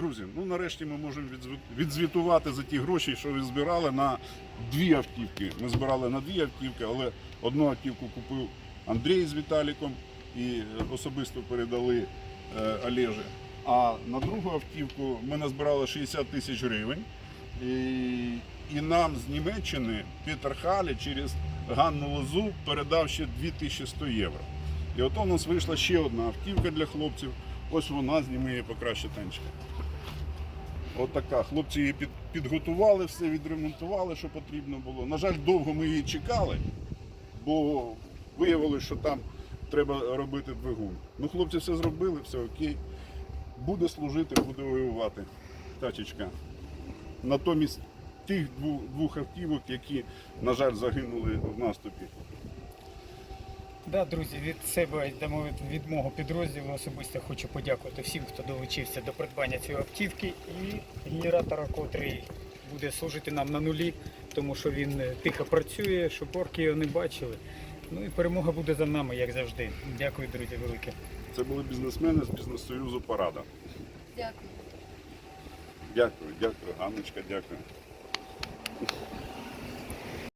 Друзі, ну нарешті ми можемо відзвітувати за ті гроші, що ви збирали на дві автівки. Ми збирали на дві автівки, але одну автівку купив Андрій з Віталіком і е, особисто передали е, Олежі. А на другу автівку ми назбирали 60 тисяч гривень. І, і нам з Німеччини Пітер Халі через Ганну Лозу передав ще 2100 євро. І от у нас вийшла ще одна автівка для хлопців. Ось вона зніме її покраще танчика. От така. Хлопці її під, підготували, все відремонтували, що потрібно було. На жаль, довго ми її чекали, бо виявилося, що там треба робити двигун. Ну, хлопці все зробили, все окей. Буде служити, буде воювати. Тачечка. Натомість тих двох автівок, які, на жаль, загинули в наступі. Да, друзі, від себе дамо від, від мого підрозділу особисто хочу подякувати всім, хто долучився до придбання цієї автівки і генератора, котрий буде служити нам на нулі, тому що він е, тихо працює, щоб орки його не бачили. Ну і перемога буде за нами, як завжди. Дякую, друзі, велике. Це були бізнесмени з бізнес-союзу Парада. Дякую. Дякую, дякую, Ганночка, дякую.